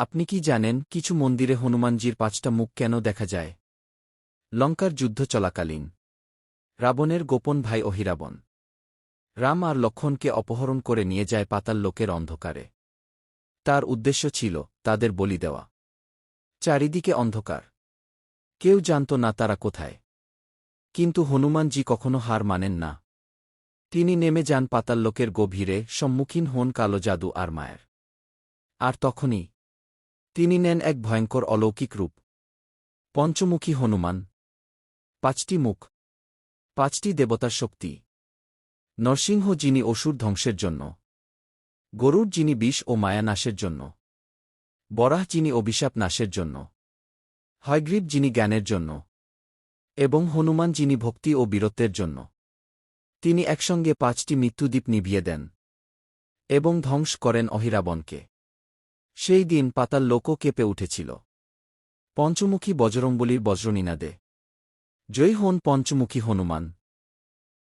আপনি কি জানেন কিছু মন্দিরে হনুমানজির পাঁচটা মুখ কেন দেখা যায়? লঙ্কার যুদ্ধ চলাকালীন। রাবণের গোপন ভাই অহিরাবণ। রাম আর লক্ষণকে অপহরণ করে নিয়ে যায় পাতাল লোকের অন্ধকারে। তার উদ্দেশ্য ছিল তাদের বলি দেওয়া। চারিদিকে অন্ধকার। কেউ জানত না তারা কোথায়। কিন্তু হনুমানজি কখনো হার মানেন না। তিনি নেমে যান পাতাল্লোকের গভীরে, সম্মুখীন হন কালো জাদু আর মায়ের। আর তখনই তিনি নেন এক ভয়ঙ্কর অলৌকিক রূপ। পঞ্চমুখী হনুমান। পাঁচটি মুখ। পাঁচটি দেবতার শক্তি। নরসিংহ যিনি অসুর ধ্বংসের জন্য। গরুর যিনি বিষ ও মায়া নাশের জন্য। বরাহ যিনি অভিশাপ নাশের জন্য। হয়গ্রীব যিনি জ্ঞানের জন্য। এবং হনুমান যিনি ভক্তি ও বীরত্বের জন্য। তিনি একসঙ্গে পাঁচটি মৃত্যুদ্বীপ নিভিয়ে দেন। এবং ধ্বংস করেন অহিরাবনকে। সেই দিন পাতাল লোকও কেঁপে উঠেছিল। পঞ্চমুখী বজরঙ্গলির বজ্রনীনাদে। জয়ী হন পঞ্চমুখী হনুমান।